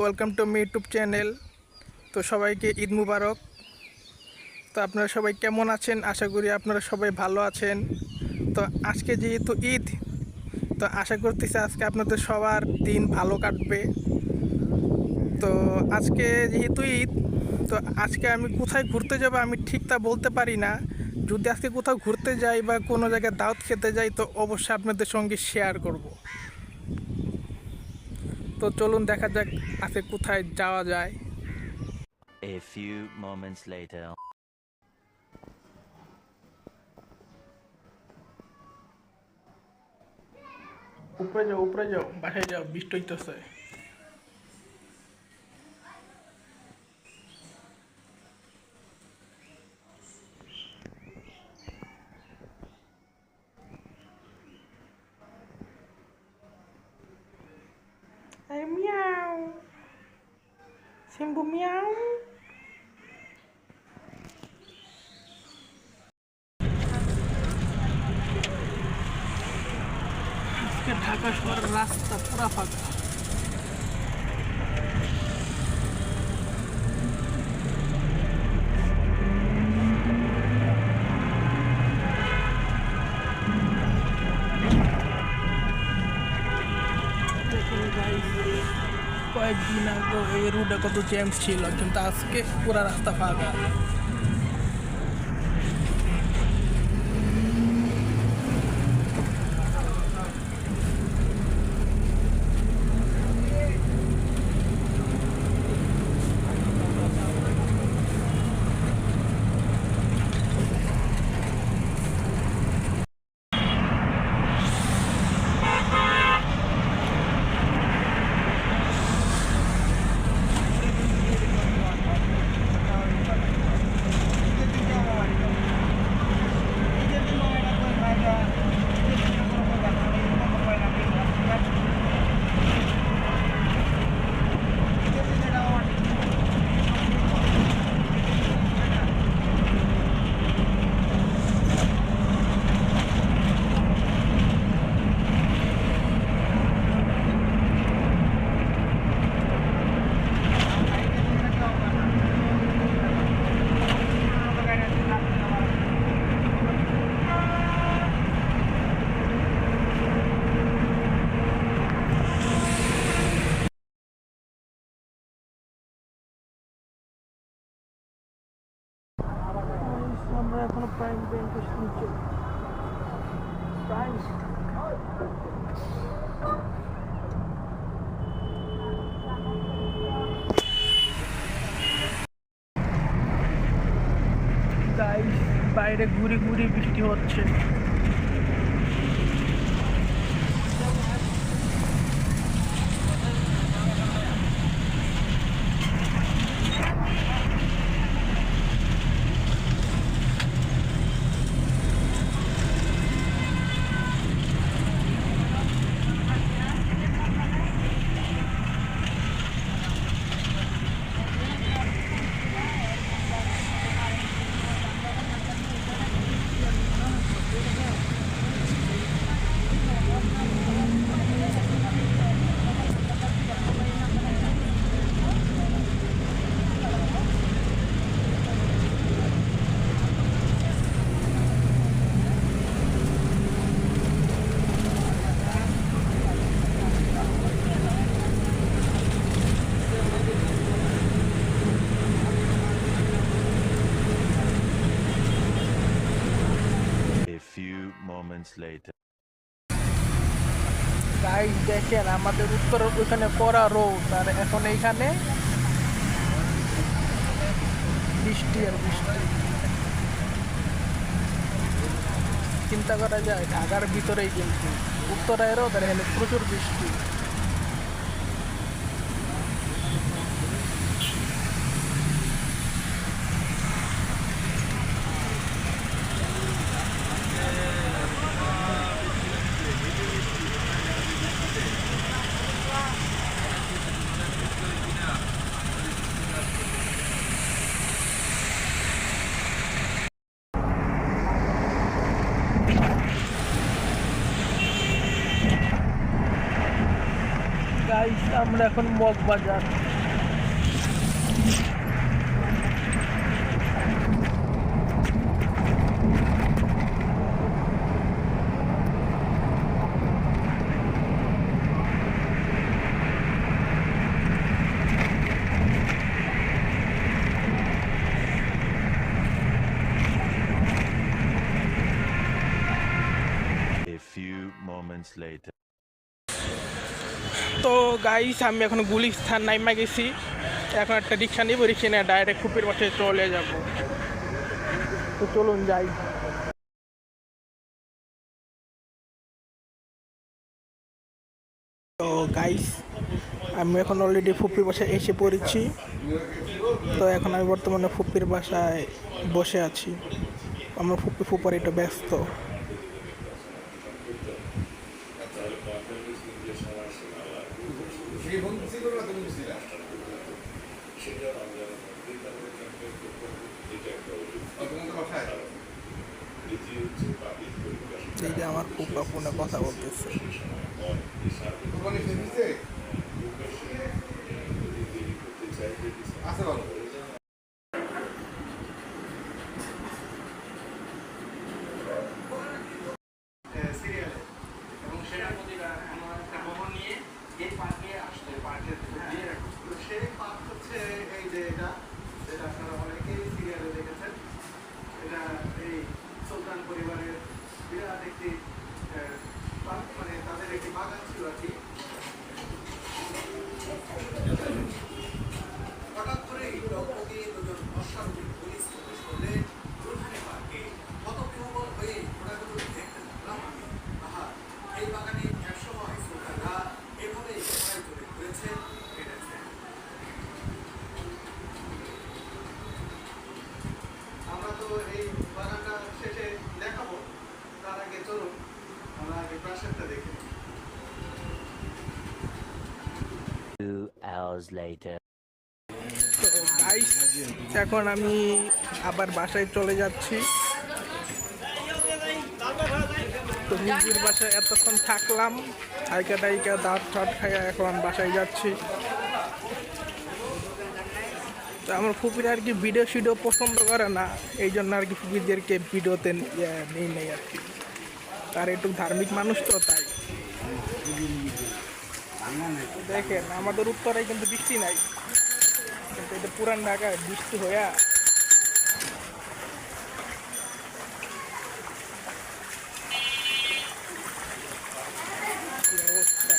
Welcome to me YouTube channel তো সবাইকে ঈদ মুবারক। তো আপনারা সবাই কেমন আছেন? আশা করি আপনারা সবাই ভালো আছেন। তো আজকে যেহেতু ঈদ, তো আশা করতেছি আজকে আপনাদের সবার দিন ভালো কাটবে। তো আজকে যেহেতু ঈদ, তো আজকে আমি কোথায় ঘুরতে যাব আমি ঠিক তা বলতে পারি না। যদি আজকে কোথাও ঘুরতে যাই বা কোনো জায়গায় দাওয়াত খেতে যাই, তো অবশ্যই আপনাদের সঙ্গে শেয়ার করব। তো চলুন দেখা যাক আছে কোথায় যাওয়া যায় A few moments later. উপরে যাও উপরে যাও বাসায় যাও বৃষ্টি হইতেছে Simbu miau. আজকে ঢাকা শহরের রাস্তা পুরা ফাঁকা এই রুটে কত জ্যাম ছিল কিন্তু আজকে পুরা রাস্তা ফাঁকা আমরা এখনও প্রাইম ব্যাংকের নিচে প্রাইম গাইস বাইরে ঘুরি ঘুরি বৃষ্টি হচ্ছে A few moments later. Guys দেখেন, আমাদের উত্তর ওইখানে পড়া রোদ আর এখন এইখানে বৃষ্টি আর বৃষ্টি চিন্তা করা যায়, ঢাকার ভিতরেই কিন্তু, উত্তরায় রোদ আর এখানে প্রচুর বৃষ্টি এখন মগ বাজার। গাইস আমি এখন গুলিস্থান নাইমা গেছি। এখন একটা রিক্সা নিব, রিক্সা নিয়ে ডাইরেক্ট খুপির পাশে চলে যাব। তো চলুন যাই। তো গাইস আমি এখন অলরেডি ফুপির বাসায় এসে পড়েছি। তো এখন আমি বর্তমানে ফুপির বাসায় বসে আছি। আমার ফুপি ফুপার একটু ব্যস্ত। এই যে আমার ফুপা ফোনে কথা বলতেছে। সিরিয়ালে এবং সেটা প্রতিটা আমার একটা খবর নিয়ে এই পার্কে আসতে পার্কের দিয়ে রাখো তো সেই পার্ক হচ্ছে এই যে এটা যেটা আপনারা অনেকেই সিরিয়ালে দেখেছেন এটা এই সুলতান পরিবারের বিরাট একটি আহ, পার্ক মানে তাদের একটি বাগান ছিল আর কি হঠাৎ করেই দম্পতি দুজন অশ্বারোহী পুলিশ পুলিশ করলে দুলহানি পার্কে হতবিহ্বল হয়ে ঘোরাঘুরি দেখতে থাকলাম আমি আহা এই বাগানে একসময় সুলতানরা এভাবেই ঘোড়ায় চড়ে ঘুরেছে কেটেছে আমরা তো এই বাগানটা শেষে দেখাবো তার আগে চলুন আমরা আগে প্রাসাদটা দেখে নিই। Two hours later. এখন আমি আবার বাসায় চলে যাচ্ছি। তো নিজের বাসায় এতক্ষণ থাকলাম। আইকা ডাইকা দাঁত ঠাট খাইয়া এখন বাসায় যাচ্ছি। তো আমার ফুপির আর কি ভিডিও শিডিও পছন্দ করে না। এই জন্য আর কি ফুপিদেরকে ভিডিওতে ইয়ে নেই নেই আর কি। তার একটু ধার্মিক মানুষ তো, তাই। দেখেন আমাদের উত্তরে কিন্তু বৃষ্টি নাই। কিন্তু এটা পুরান ঢাকায় বৃষ্টি হইয়া কি অবস্থা।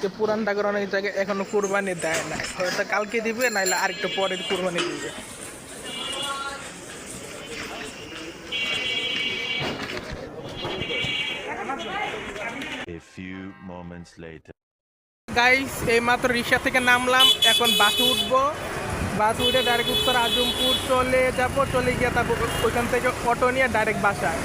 আজকে পুরান ঢাকার অনেক জায়গায় এখনও কুরবানি দেয় না হয়তো কালকে দিবে নাইলে আরেকটু পরে কুরবানি দিবে. গাইস এই মাত্র রিক্সা থেকে নামলাম এখন বাসে উঠবো। বাসে উঠে ডাইরেক্ট উত্তর আজমপুর চলে যাব চলে গিয়ে তারপর ওইখান থেকে অটো নিয়ে ডাইরেক্ট বাসায়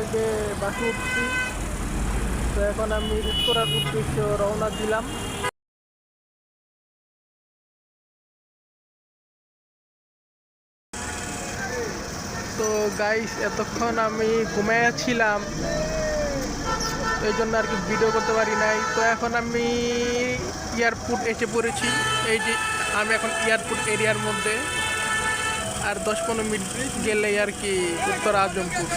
আগে বাসে উঠছি। তো এখন আমি উত্তরার উদ্দেশ্য রওনা দিলাম। তো গাইস এতক্ষণ আমি ঘুমাইয়াছিলাম এই জন্য আর কি ভিডিও করতে পারি নাই। তো এখন আমি এয়ারপোর্ট এসে পড়েছি। এই যে আমি এখন এয়ারপোর্ট এরিয়ার মধ্যে। আর দশ পনেরো মিনিট গেলেই আর কি উত্তর আজমপুর।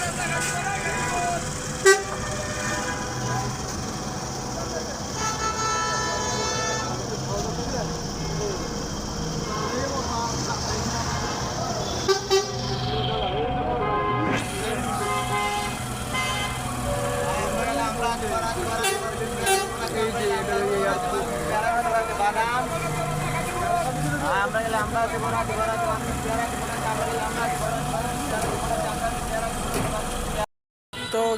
না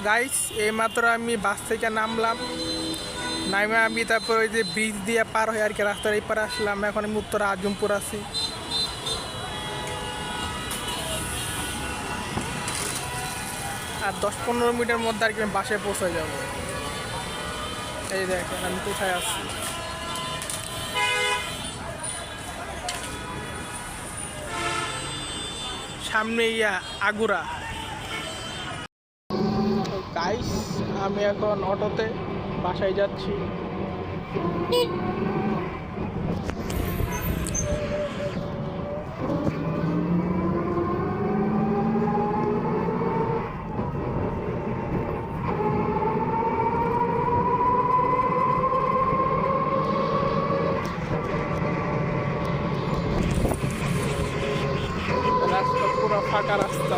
গাইস এইমাত্র আমি বাস থেকে নামলাম। নামে আমি তারপর ওই যে ব্রিজ দিয়ে পার হয়ে আর কি রাস্তার এই পারে আসলাম। এখন আমি উত্তর আজমপুর আছি। আর দশ পনেরো মিনিটের মধ্যে আর কি আমি বাসে পৌঁছে যাব। এই দেখেন, আমি কোথায় আছি? সামনে ইয়া আগুরা। গাইস আমি এখন অটোতে বাসায় যাচ্ছি রাস্তা পুরো ফাঁকা রাস্তা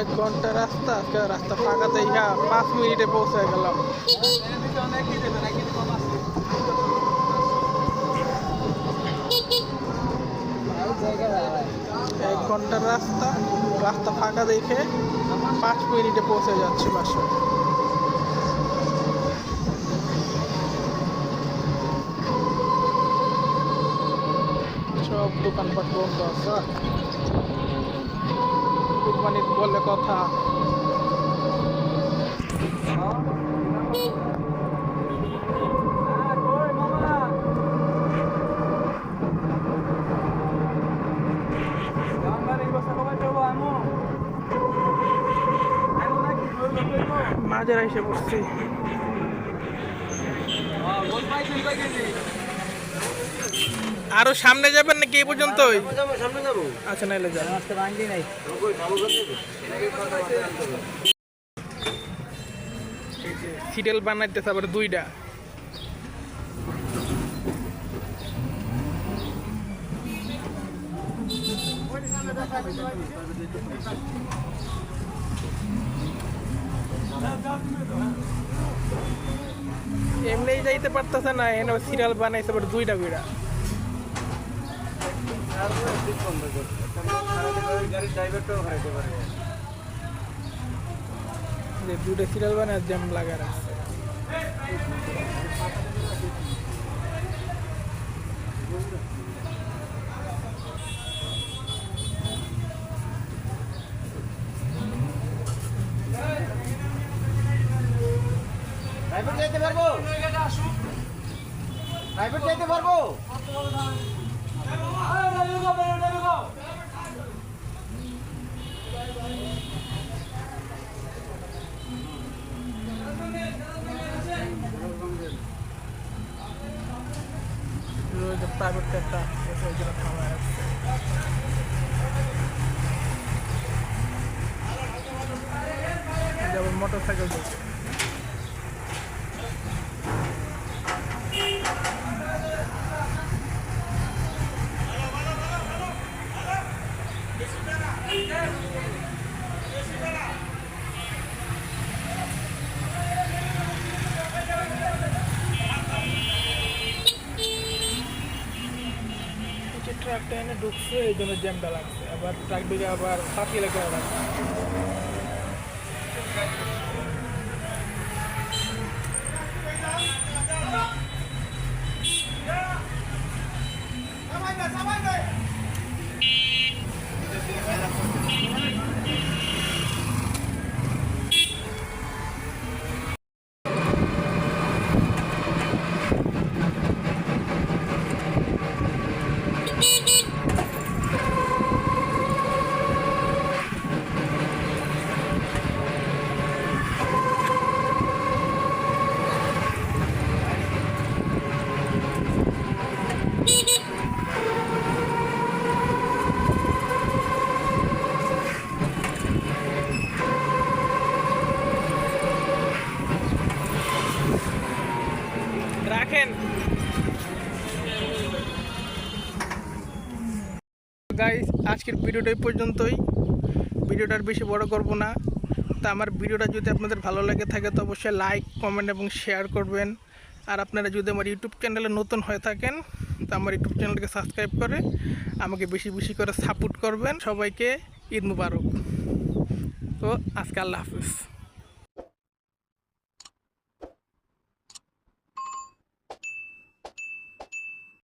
এক ঘণ্টা রাস্তা আজকে রাস্তা ফাঁকা দেখা পাঁচ মিনিটে পৌঁছে গেলাম। এক ঘণ্টার রাস্তা রাস্তা ফাঁকা দেখে পাঁচ মিনিটে পৌঁছে যাচ্ছি বাসে। সব দোকানপাট বন্ধ আছে। কুরবানির বলে কথা। মাঝের এসে পড়ছি আরও সামনে যাবেন নাকি এই পর্যন্তই আচ্ছা নাইলে যান। সিরিয়াল বানাইতেছে দুইটা। এমনি যাইতে পারতেছে না, এনে সিরিয়াল বানাইছে, বাট দুইটা যে দুটো সিরিয়াল বানায় জ্যাম লাগা রাখছে প্রাইভেট যাইতে পারবো প্রাইভেট কারটা ওই জন্য থামায় রাখছে যেমন মোটর সাইকেল দেখছে ট্রাক এনে ঢুকছে এই জন্য জ্যামটা লাগছে আবার ট্রাক ঢুকে আবার ফাঁকি এলাকায় লাগছে Come on, come on. Guys আজকের ভিডিওটা পর্যন্তই। ভিডিওটা আর বেশি বড় করব না। তা আমার ভিডিওটা যদি আপনাদের ভালো লাগে থাকে, তো অবশ্যই লাইক কমেন্ট এবং শেয়ার করবেন। আর আপনারা যদি আমার ইউটিউব চ্যানেলে নতুন হয়ে থাকেন, তো আমার ইউটিউব চ্যানেলকে সাবস্ক্রাইব করে আমাকে বেশি বেশি করে সাপোর্ট করবেন। সবাইকে ঈদ মুবারক। তো আজকে আল্লাহ হাফিজ।